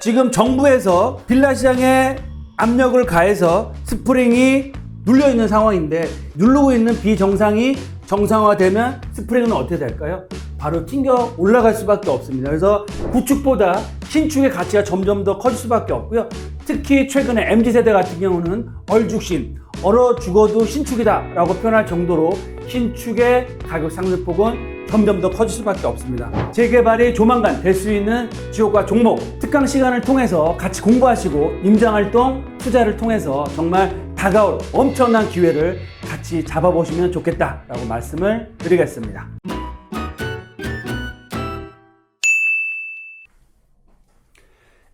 지금 정부에서 빌라 시장에 압력을 가해서 스프링이 눌려 있는 상황인데 누르고 있는 비정상이 정상화되면 스프링은 어떻게 될까요? 바로 튕겨 올라갈 수밖에 없습니다. 그래서 구축보다 신축의 가치가 점점 더 커질 수밖에 없고요. 특히 최근에 MZ 세대 같은 경우는 얼죽신, 얼어 죽어도 신축이다라고 표현할 정도로 신축의 가격 상승폭은 점점 더 커질 수밖에 없습니다. 재개발이 조만간 될 수 있는 지역과 종목, 특강 시간을 통해서 같이 공부하시고 임장활동, 투자를 통해서 정말 다가올 엄청난 기회를 같이 잡아보시면 좋겠다라고 말씀을 드리겠습니다.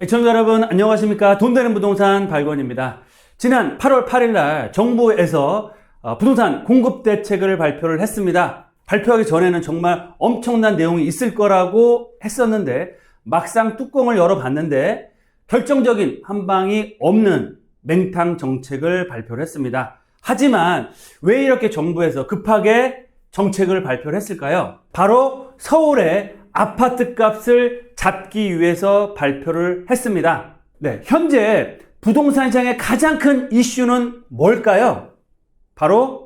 애청자 여러분 안녕하십니까 돈 되는 부동산 발권입니다. 지난 8월 8일 날 정부에서 어, 부동산 공급 대책을 발표를 했습니다. 발표하기 전에는 정말 엄청난 내용이 있을 거라고 했었는데 막상 뚜껑을 열어봤는데 결정적인 한 방이 없는 맹탕 정책을 발표를 했습니다. 하지만 왜 이렇게 정부에서 급하게 정책을 발표를 했을까요? 바로 서울의 아파트 값을 잡기 위해서 발표를 했습니다. 네, 현재 부동산 시장의 가장 큰 이슈는 뭘까요? 바로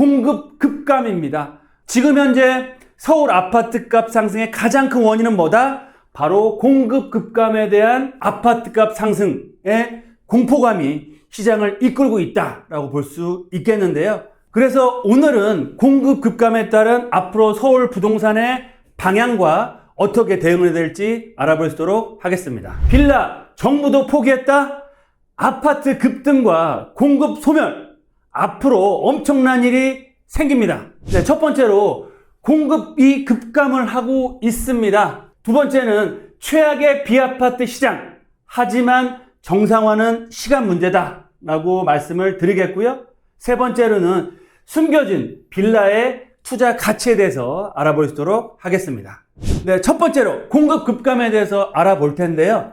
공급 급감입니다. 지금 현재 서울 아파트 값 상승의 가장 큰 원인은 뭐다? 바로 공급 급감에 대한 아파트 값 상승의 공포감이 시장을 이끌고 있다라고 볼 수 있겠는데요. 그래서 오늘은 공급 급감에 따른 앞으로 서울 부동산의 방향과 어떻게 대응을 될지 알아볼 수 있도록 하겠습니다. 빌라 정부도 포기했다? 아파트 급등과 공급 소멸 앞으로 엄청난 일이 생깁니다. 네, 첫 번째로 공급이 급감을 하고 있습니다. 두 번째는 최악의 비아파트 시장. 하지만 정상화는 시간 문제다. 라고 말씀을 드리겠고요. 세 번째로는 숨겨진 빌라의 투자 가치에 대해서 알아볼 수 있도록 하겠습니다. 네, 첫 번째로 공급 급감에 대해서 알아볼 텐데요.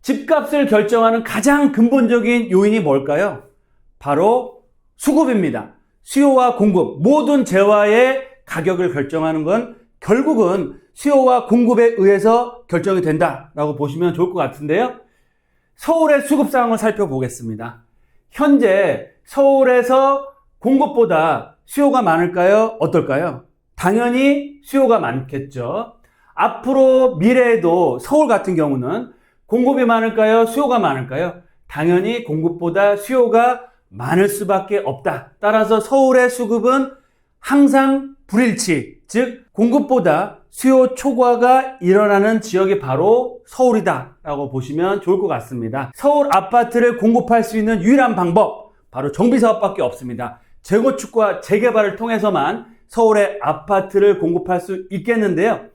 집값을 결정하는 가장 근본적인 요인이 뭘까요? 바로 수급입니다. 수요와 공급, 모든 재화의 가격을 결정하는 건 결국은 수요와 공급에 의해서 결정이 된다라고 보시면 좋을 것 같은데요. 서울의 수급 상황을 살펴보겠습니다. 현재 서울에서 공급보다 수요가 많을까요? 어떨까요? 당연히 수요가 많겠죠. 앞으로 미래에도 서울 같은 경우는 공급이 많을까요? 수요가 많을까요? 당연히 공급보다 수요가 많을 수밖에 없다. 따라서 서울의 수급은 항상 불일치, 즉 공급보다 수요 초과가 일어나는 지역이 바로 서울이다 라고 보시면 좋을 것 같습니다. 서울 아파트를 공급할 수 있는 유일한 방법 바로 정비 사업밖에 없습니다. 재건축과 재개발을 통해서만 서울의 아파트를 공급할 수 있겠는데요.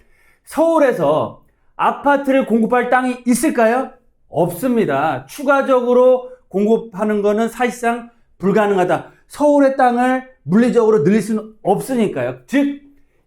서울에서 아파트를 공급할 땅이 있을까요? 없습니다. 추가적으로 공급하는 것은 사실상 불가능하다. 서울의 땅을 물리적으로 늘릴 수는 없으니까요. 즉,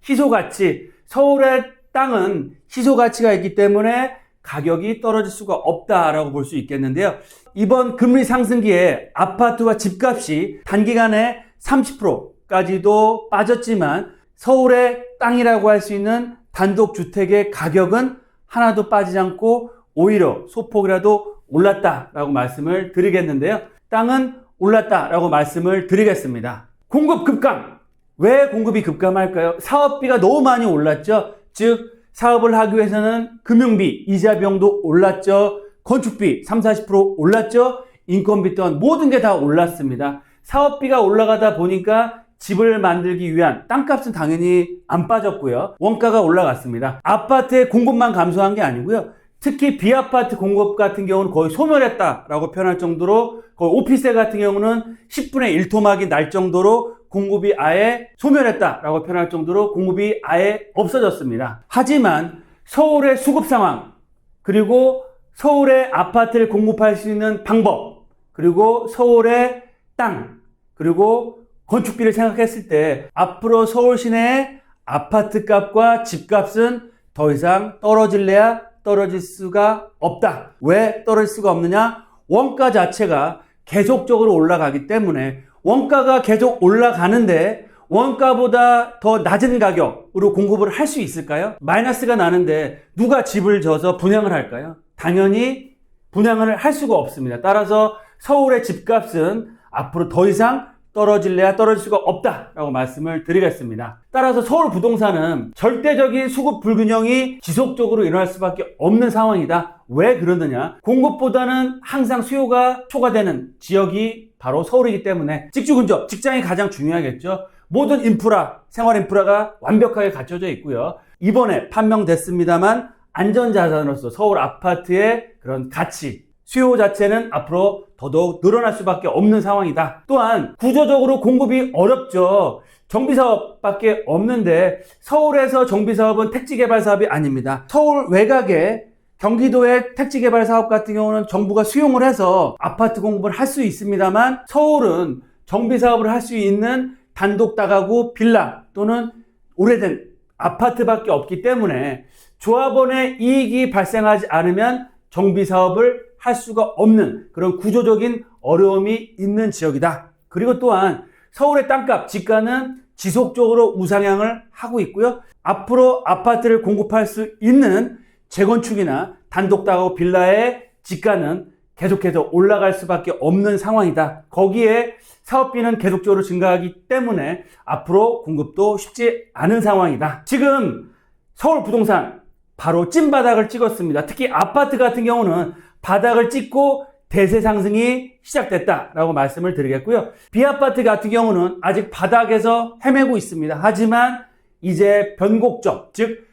희소가치. 서울의 땅은 희소가치가 있기 때문에 가격이 떨어질 수가 없다라고 볼 수 있겠는데요. 이번 금리 상승기에 아파트와 집값이 단기간에 30%까지도 빠졌지만 서울의 땅이라고 할 수 있는 단독주택의 가격은 하나도 빠지지 않고 오히려 소폭이라도 올랐다라고 말씀을 드리겠는데요. 땅은 올랐다라고 말씀을 드리겠습니다. 공급 급감. 왜 공급이 급감할까요? 사업비가 너무 많이 올랐죠. 즉 사업을 하기 위해서는 금융비, 이자 비용도 올랐죠. 건축비 3, 40% 올랐죠. 인건비 또한 모든 게 다 올랐습니다. 사업비가 올라가다 보니까 집을 만들기 위한 땅값은 당연히 안 빠졌고요. 원가가 올라갔습니다. 아파트의 공급만 감소한 게 아니고요. 특히 비아파트 공급 같은 경우는 거의 소멸했다라고 표현할 정도로 거의 오피스텔 같은 경우는 10분의 1토막이 날 정도로 공급이 아예 소멸했다라고 표현할 정도로 공급이 아예 없어졌습니다. 하지만 서울의 수급 상황 그리고 서울의 아파트를 공급할 수 있는 방법 그리고 서울의 땅 그리고 건축비를 생각했을 때 앞으로 서울 시내의 아파트 값과 집값은 더 이상 떨어질래야 떨어질 수가 없다. 왜 떨어질 수가 없느냐? 원가 자체가 계속적으로 올라가기 때문에 원가가 계속 올라가는데 원가보다 더 낮은 가격으로 공급을 할 수 있을까요? 마이너스가 나는데 누가 집을 져서 분양을 할까요? 당연히 분양을 할 수가 없습니다. 따라서 서울의 집값은 앞으로 더 이상 떨어질래야 떨어질 수가 없다라고 말씀을 드리겠습니다. 따라서 서울 부동산은 절대적인 수급 불균형이 지속적으로 일어날 수밖에 없는 상황이다. 왜 그러느냐? 공급보다는 항상 수요가 초과되는 지역이 바로 서울이기 때문에 직주 근접, 직장이 가장 중요하겠죠. 모든 인프라, 생활 인프라가 완벽하게 갖춰져 있고요. 이번에 판명됐습니다만 안전자산으로서 서울 아파트의 그런 가치, 수요 자체는 앞으로 더더욱 늘어날 수밖에 없는 상황이다. 또한 구조적으로 공급이 어렵죠. 정비사업밖에 없는데 서울에서 정비사업은 택지개발 사업이 아닙니다. 서울 외곽에 경기도의 택지개발 사업 같은 경우는 정부가 수용을 해서 아파트 공급을 할 수 있습니다만 서울은 정비사업을 할 수 있는 단독 다가구 빌라 또는 오래된 아파트밖에 없기 때문에 조합원의 이익이 발생하지 않으면 정비 사업을 할 수가 없는 그런 구조적인 어려움이 있는 지역이다. 그리고 또한 서울의 땅값, 지가는 지속적으로 우상향을 하고 있고요. 앞으로 아파트를 공급할 수 있는 재건축이나 단독 다가구 빌라의 지가는 계속해서 올라갈 수밖에 없는 상황이다. 거기에 사업비는 계속적으로 증가하기 때문에 앞으로 공급도 쉽지 않은 상황이다. 지금 서울 부동산 바로 찐바닥을 찍었습니다. 특히 아파트 같은 경우는 바닥을 찍고 대세 상승이 시작됐다라고 말씀을 드리겠고요. 비아파트 같은 경우는 아직 바닥에서 헤매고 있습니다. 하지만 이제 변곡점, 즉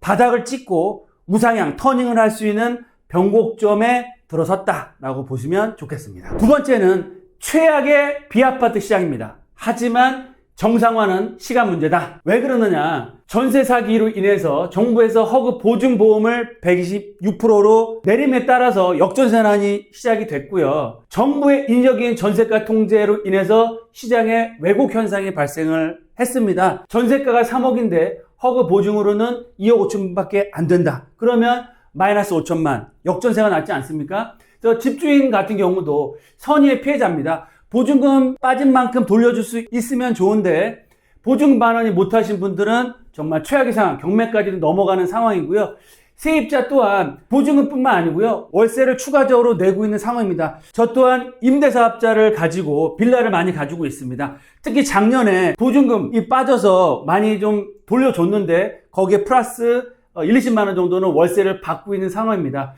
바닥을 찍고 우상향, 터닝을 할 수 있는 변곡점에 들어섰다라고 보시면 좋겠습니다. 두 번째는 최악의 비아파트 시장입니다. 하지만 정상화는 시간 문제다. 왜 그러느냐? 전세 사기로 인해서 정부에서 허그 보증 보험을 126%로 내림에 따라서 역전세난이 시작이 됐고요. 정부의 인적인 전세가 통제로 인해서 시장에 왜곡 현상이 발생을 했습니다. 전세가가 3억인데 허그 보증으로는 2억 5천밖에 안 된다. 그러면 마이너스 5천만 역전세가 났지 않습니까? 그래서 집주인 같은 경우도 선의의 피해자입니다. 보증금 빠진 만큼 돌려줄 수 있으면 좋은데 보증 반환이 못하신 분들은 정말 최악의 상황, 경매까지도 넘어가는 상황이고요. 세입자 또한 보증금뿐만 아니고요. 월세를 추가적으로 내고 있는 상황입니다. 저 또한 임대사업자를 가지고 빌라를 많이 가지고 있습니다. 특히 작년에 보증금이 빠져서 많이 좀 돌려줬는데 거기에 플러스 1, 20만 원 정도는 월세를 받고 있는 상황입니다.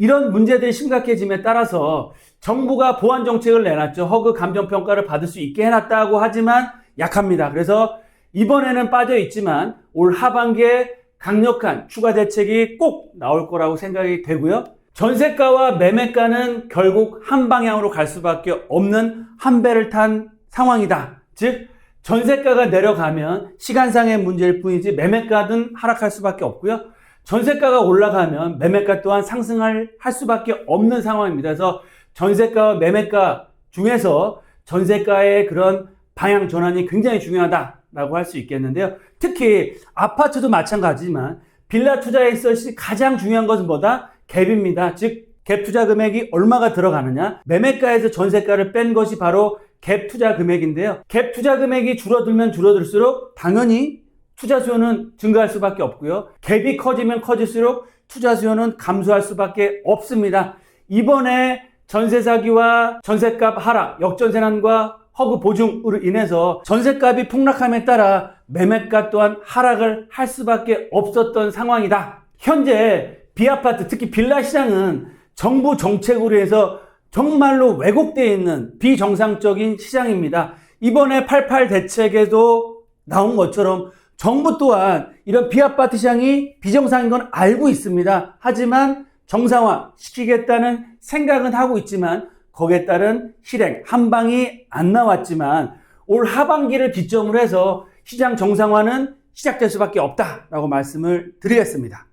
이런 문제들이 심각해짐에 따라서 정부가 보완 정책을 내놨죠. 허그 감정 평가를 받을 수 있게 해놨다고 하지만 약합니다. 그래서 이번에는 빠져 있지만 올 하반기에 강력한 추가 대책이 꼭 나올 거라고 생각이 되고요. 전세가와 매매가는 결국 한 방향으로 갈 수밖에 없는 한 배를 탄 상황이다. 즉 전세가가 내려가면 시간상의 문제일 뿐이지 매매가는 하락할 수밖에 없고요. 전세가가 올라가면 매매가 또한 상승할 할 수밖에 없는 상황입니다. 그래서 전세가와 매매가 중에서 전세가의 그런 방향 전환이 굉장히 중요하다라고 할 수 있겠는데요. 특히 아파트도 마찬가지지만 빌라 투자에 있어서 가장 중요한 것은 뭐다? 갭입니다. 즉, 갭 투자 금액이 얼마가 들어가느냐? 매매가에서 전세가를 뺀 것이 바로 갭 투자 금액인데요. 갭 투자 금액이 줄어들면 줄어들수록 당연히 투자 수요는 증가할 수밖에 없고요. 갭이 커지면 커질수록 투자 수요는 감소할 수밖에 없습니다. 이번에 전세 사기와 전세값 하락, 역전세난과 허그 보증으로 인해서 전세값이 폭락함에 따라 매매가 또한 하락을 할 수밖에 없었던 상황이다. 현재 비아파트, 특히 빌라 시장은 정부 정책으로 해서 정말로 왜곡되어 있는 비정상적인 시장입니다. 이번에 88 대책에도 나온 것처럼 정부 또한 이런 비아파트 시장이 비정상인 건 알고 있습니다. 하지만 정상화 시키겠다는 생각은 하고 있지만 거기에 따른 실행 한 방이 안 나왔지만 올 하반기를 기점으로 해서 시장 정상화는 시작될 수밖에 없다라고 말씀을 드리겠습니다.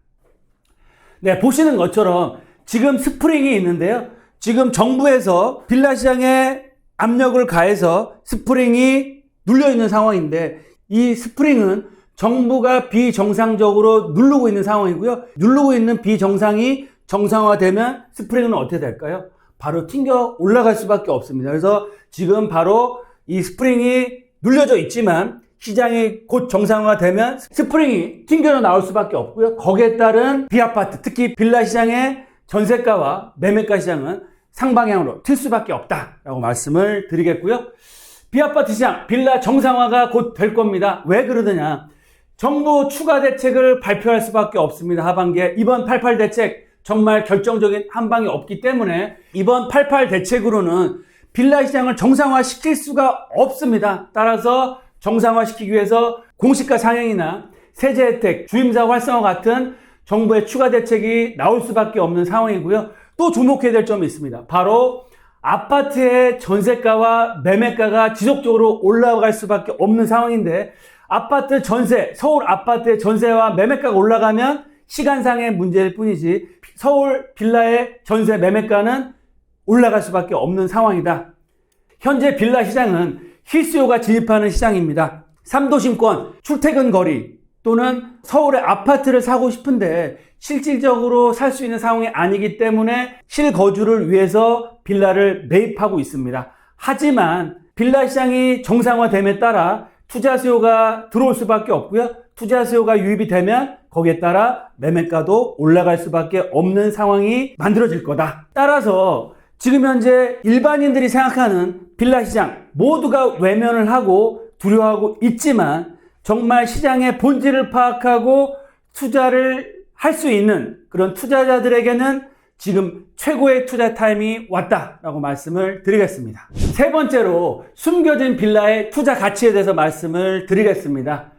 네, 보시는 것처럼 지금 스프링이 있는데요. 지금 정부에서 빌라 시장에 압력을 가해서 스프링이 눌려 있는 상황인데 이 스프링은 정부가 비정상적으로 누르고 있는 상황이고요. 누르고 있는 비정상이 정상화되면 스프링은 어떻게 될까요? 바로 튕겨 올라갈 수밖에 없습니다. 그래서 지금 바로 이 스프링이 눌려져 있지만 시장이 곧 정상화되면 스프링이 튕겨 나올 수밖에 없고요. 거기에 따른 비아파트, 특히 빌라 시장의 전세가와 매매가 시장은 상방향으로 튈 수밖에 없다라고 말씀을 드리겠고요. 비아파트 시장 빌라 정상화가 곧 될 겁니다. 왜 그러느냐? 정부 추가 대책을 발표할 수밖에 없습니다. 하반기에 이번 88 대책 정말 결정적인 한 방이 없기 때문에 이번 88 대책으로는 빌라 시장을 정상화 시킬 수가 없습니다. 따라서 정상화 시키기 위해서 공시가 상향이나 세제 혜택, 주임사 활성화 같은 정부의 추가 대책이 나올 수밖에 없는 상황이고요. 또 주목해야 될 점이 있습니다. 바로 아파트의 전세가와 매매가가 지속적으로 올라갈 수밖에 없는 상황인데 아파트 전세, 서울 아파트의 전세와 매매가가 올라가면 시간상의 문제일 뿐이지 서울 빌라의 전세 매매가는 올라갈 수밖에 없는 상황이다. 현재 빌라 시장은 실수요가 진입하는 시장입니다. 3도심권, 출퇴근 거리 또는 서울의 아파트를 사고 싶은데 실질적으로 살 수 있는 상황이 아니기 때문에 실거주를 위해서 빌라를 매입하고 있습니다. 하지만 빌라 시장이 정상화됨에 따라 투자 수요가 들어올 수밖에 없고요. 투자 수요가 유입이 되면 거기에 따라 매매가도 올라갈 수밖에 없는 상황이 만들어질 거다. 따라서 지금 현재 일반인들이 생각하는 빌라 시장 모두가 외면을 하고 두려워하고 있지만 정말 시장의 본질을 파악하고 투자를 할 수 있는 그런 투자자들에게는 지금 최고의 투자 타임이 왔다라고 말씀을 드리겠습니다. 세 번째로 숨겨진 빌라의 투자 가치에 대해서 말씀을 드리겠습니다.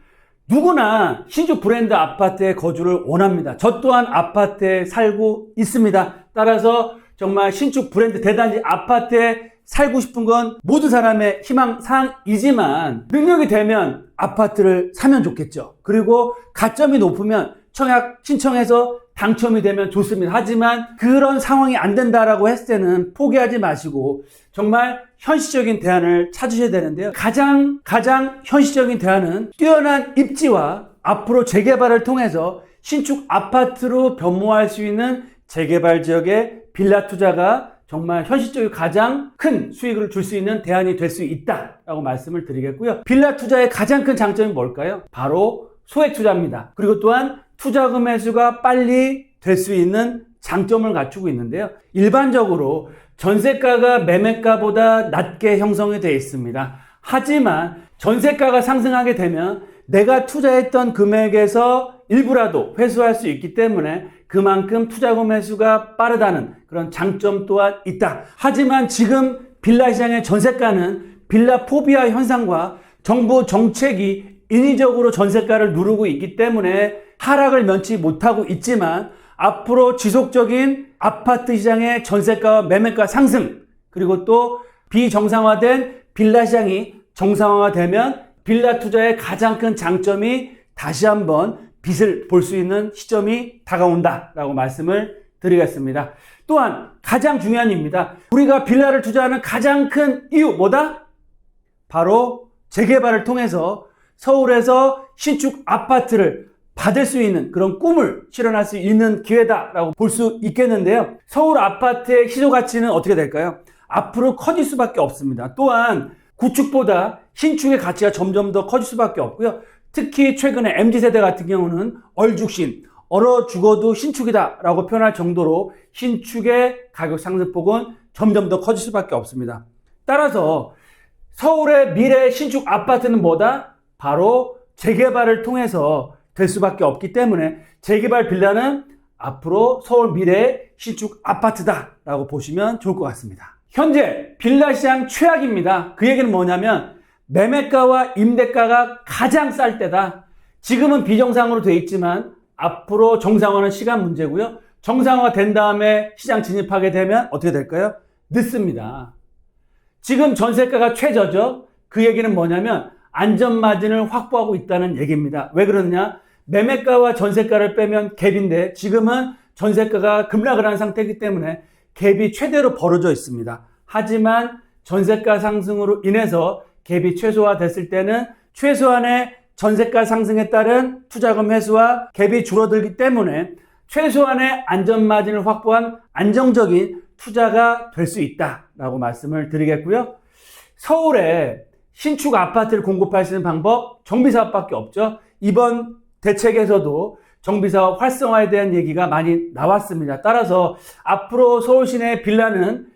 누구나 신축 브랜드 아파트에 거주를 원합니다. 저 또한 아파트에 살고 있습니다. 따라서 정말 신축 브랜드 대단지 아파트에 살고 싶은 건 모든 사람의 희망 사항이지만 능력이 되면 아파트를 사면 좋겠죠. 그리고 가점이 높으면 청약 신청해서 당첨이 되면 좋습니다. 하지만 그런 상황이 안 된다라고 했을 때는 포기하지 마시고 정말 현실적인 대안을 찾으셔야 되는데요. 가장 가장 현실적인 대안은 뛰어난 입지와 앞으로 재개발을 통해서 신축 아파트로 변모할 수 있는 재개발 지역의 빌라 투자가 정말 현실적으로 가장 큰 수익을 줄 수 있는 대안이 될 수 있다라고 말씀을 드리겠고요. 빌라 투자의 가장 큰 장점이 뭘까요? 바로 소액 투자입니다. 그리고 또한 투자금 회수가 빨리 될 수 있는 장점을 갖추고 있는데요. 일반적으로 전세가가 매매가보다 낮게 형성이 되어 있습니다. 하지만 전세가가 상승하게 되면 내가 투자했던 금액에서 일부라도 회수할 수 있기 때문에 그만큼 투자금 회수가 빠르다는 그런 장점 또한 있다. 하지만 지금 빌라 시장의 전세가는 빌라 포비아 현상과 정부 정책이 인위적으로 전세가를 누르고 있기 때문에 하락을 면치 못하고 있지만 앞으로 지속적인 아파트 시장의 전세가와 매매가 상승 그리고 또 비정상화된 빌라 시장이 정상화되면 빌라 투자의 가장 큰 장점이 다시 한번 빛을 볼 수 있는 시점이 다가온다라고 말씀을 드리겠습니다. 또한 가장 중요한 입니다. 우리가 빌라를 투자하는 가장 큰 이유 뭐다? 바로 재개발을 통해서 서울에서 신축 아파트를 받을 수 있는 그런 꿈을 실현할 수 있는 기회다라고 볼 수 있겠는데요. 서울 아파트의 시조 가치는 어떻게 될까요? 앞으로 커질 수밖에 없습니다. 또한 구축보다 신축의 가치가 점점 더 커질 수밖에 없고요. 특히 최근에 MZ세대 같은 경우는 얼죽신, 얼어 죽어도 신축이다 라고 표현할 정도로 신축의 가격 상승폭은 점점 더 커질 수밖에 없습니다. 따라서 서울의 미래 신축 아파트는 뭐다? 바로 재개발을 통해서 될 수밖에 없기 때문에 재개발 빌라는 앞으로 서울 미래 신축 아파트다라고 보시면 좋을 것 같습니다. 현재 빌라 시장 최악입니다. 그 얘기는 뭐냐면 매매가와 임대가가 가장 쌀 때다. 지금은 비정상으로 돼 있지만 앞으로 정상화는 시간 문제고요. 정상화 된 다음에 시장 진입하게 되면 어떻게 될까요? 늦습니다. 지금 전세가가 최저죠. 그 얘기는 뭐냐면 안전마진을 확보하고 있다는 얘기입니다. 왜 그러느냐? 매매가와 전세가를 빼면 갭인데 지금은 전세가가 급락을 한 상태이기 때문에 갭이 최대로 벌어져 있습니다. 하지만 전세가 상승으로 인해서 갭이 최소화됐을 때는 최소한의 전세가 상승에 따른 투자금 회수와 갭이 줄어들기 때문에 최소한의 안전 마진을 확보한 안정적인 투자가 될 수 있다라고 말씀을 드리겠고요. 서울에 신축 아파트를 공급할 수 있는 방법 정비사업밖에 없죠. 이번 대책에서도 정비사업 활성화에 대한 얘기가 많이 나왔습니다. 따라서 앞으로 서울 시내 빌라는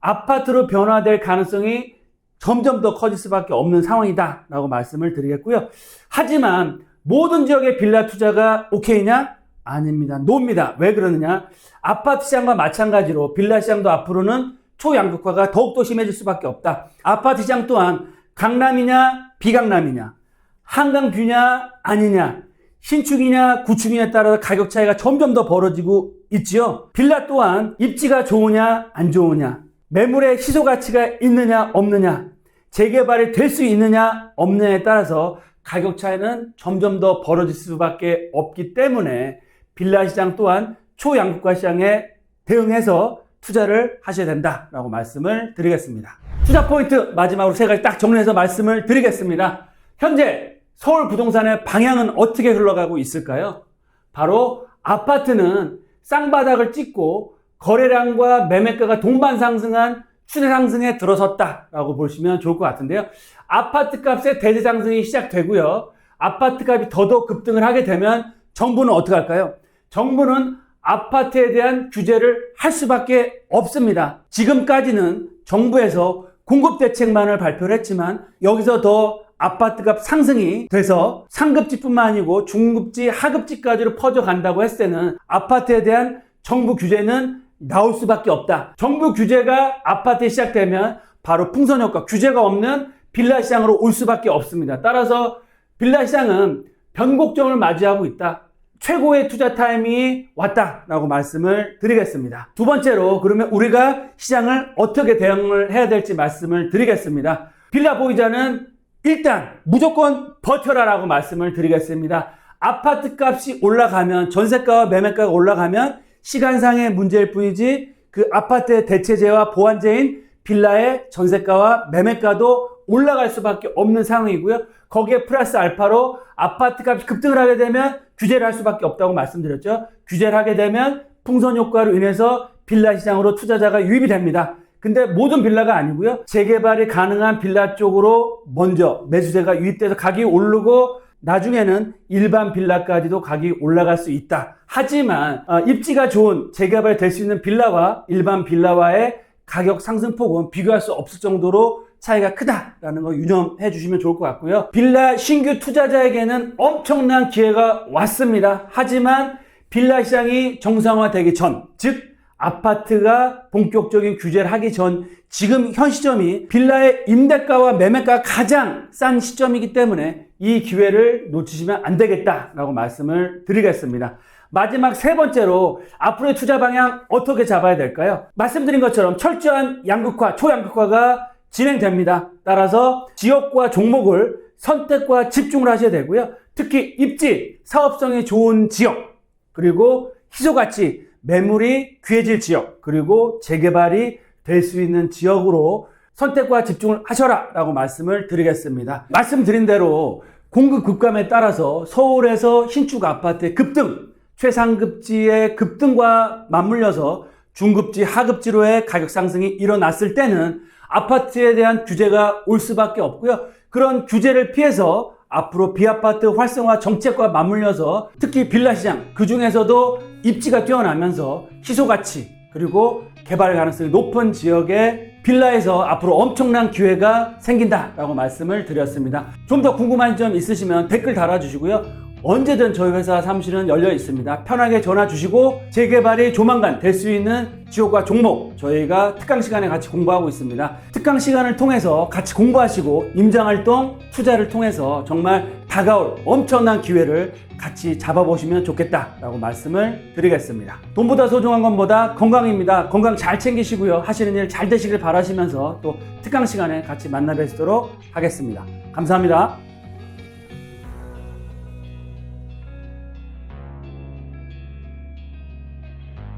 아파트로 변화될 가능성이 점점 더 커질 수밖에 없는 상황이다라고 말씀을 드리겠고요. 하지만 모든 지역의 빌라 투자가 오케이냐? 아닙니다. 노입니다. 왜 그러느냐? 아파트 시장과 마찬가지로 빌라 시장도 앞으로는 초양극화가 더욱더 심해질 수밖에 없다. 아파트 시장 또한 강남이냐 비강남이냐 한강 뷰냐 아니냐 신축이냐 구축이냐에 따라 가격 차이가 점점 더 벌어지고 있지요. 빌라 또한 입지가 좋으냐 안 좋으냐 매물의 시소 가치가 있느냐 없느냐 재개발이 될 수 있느냐 없느냐에 따라서 가격 차이는 점점 더 벌어질 수밖에 없기 때문에 빌라 시장 또한 초양극화 시장에 대응해서 투자를 하셔야 된다라고 말씀을 드리겠습니다. 투자 포인트 마지막으로 세 가지 딱 정리해서 말씀을 드리겠습니다. 현재 서울 부동산의 방향은 어떻게 흘러가고 있을까요? 바로 아파트는 쌍바닥을 찍고 거래량과 매매가가 동반 상승한 추세 상승에 들어섰다라고 보시면 좋을 것 같은데요. 아파트 값의 대대 상승이 시작되고요. 아파트 값이 더더욱 급등을 하게 되면 정부는 어떻게 할까요? 정부는 아파트에 대한 규제를 할 수밖에 없습니다. 지금까지는 정부에서 공급 대책만을 발표를 했지만 여기서 더 아파트값 상승이 돼서 상급지뿐만 아니고 중급지, 하급지까지로 퍼져간다고 했을 때는 아파트에 대한 정부 규제는 나올 수밖에 없다. 정부 규제가 아파트에 시작되면 바로 풍선 효과, 규제가 없는 빌라 시장으로 올 수밖에 없습니다. 따라서 빌라 시장은 변곡점을 맞이하고 있다. 최고의 투자 타이밍이 왔다라고 말씀을 드리겠습니다. 두 번째로 그러면 우리가 시장을 어떻게 대응을 해야 될지 말씀을 드리겠습니다. 빌라 보유자는 일단 무조건 버텨라라고 말씀을 드리겠습니다. 아파트 값이 올라가면 전세가와 매매가가 올라가면 시간상의 문제일 뿐이지 그 아파트의 대체재와 보완재인 빌라의 전세가와 매매가도 올라갈 수밖에 없는 상황이고요. 거기에 플러스 알파로 아파트 값이 급등을 하게 되면 규제를 할 수밖에 없다고 말씀드렸죠. 규제를 하게 되면 풍선 효과로 인해서 빌라 시장으로 투자자가 유입이 됩니다. 근데 모든 빌라가 아니고요. 재개발이 가능한 빌라 쪽으로 먼저 매수세가 유입돼서 가격이 오르고 나중에는 일반 빌라까지도 가격이 올라갈 수 있다. 하지만 어, 입지가 좋은 재개발 될 수 있는 빌라와 일반 빌라와의 가격 상승폭은 비교할 수 없을 정도로 차이가 크다라는 거 유념해 주시면 좋을 것 같고요. 빌라 신규 투자자에게는 엄청난 기회가 왔습니다. 하지만 빌라 시장이 정상화되기 전, 즉 아파트가 본격적인 규제를 하기 전 지금 현 시점이 빌라의 임대가와 매매가가 가장 싼 시점이기 때문에 이 기회를 놓치시면 안 되겠다라고 말씀을 드리겠습니다. 마지막 세 번째로 앞으로의 투자 방향 어떻게 잡아야 될까요? 말씀드린 것처럼 철저한 양극화, 초양극화가 진행됩니다. 따라서 지역과 종목을 선택과 집중을 하셔야 되고요. 특히 입지, 사업성이 좋은 지역, 그리고 희소가치, 매물이 귀해질 지역, 그리고 재개발이 될 수 있는 지역으로 선택과 집중을 하셔라 라고 말씀을 드리겠습니다. 말씀드린 대로 공급 급감에 따라서 서울에서 신축 아파트의 급등, 최상급지의 급등과 맞물려서 중급지, 하급지로의 가격 상승이 일어났을 때는 아파트에 대한 규제가 올 수밖에 없고요. 그런 규제를 피해서 앞으로 비아파트 활성화 정책과 맞물려서 특히 빌라 시장 그 중에서도 입지가 뛰어나면서 희소 가치 그리고 개발 가능성이 높은 지역의 빌라에서 앞으로 엄청난 기회가 생긴다라고 말씀을 드렸습니다. 좀 더 궁금한 점 있으시면 댓글 달아주시고요. 언제든 저희 회사 사무실은 열려 있습니다. 편하게 전화 주시고 재개발이 조만간 될 수 있는 지역과 종목 저희가 특강 시간에 같이 공부하고 있습니다. 특강 시간을 통해서 같이 공부하시고 임장활동 투자를 통해서 정말 다가올 엄청난 기회를 같이 잡아보시면 좋겠다라고 말씀을 드리겠습니다. 돈보다 소중한 것보다 건강입니다. 건강 잘 챙기시고요. 하시는 일 잘 되시길 바라시면서 또 특강 시간에 같이 만나 뵙도록 하겠습니다. 감사합니다.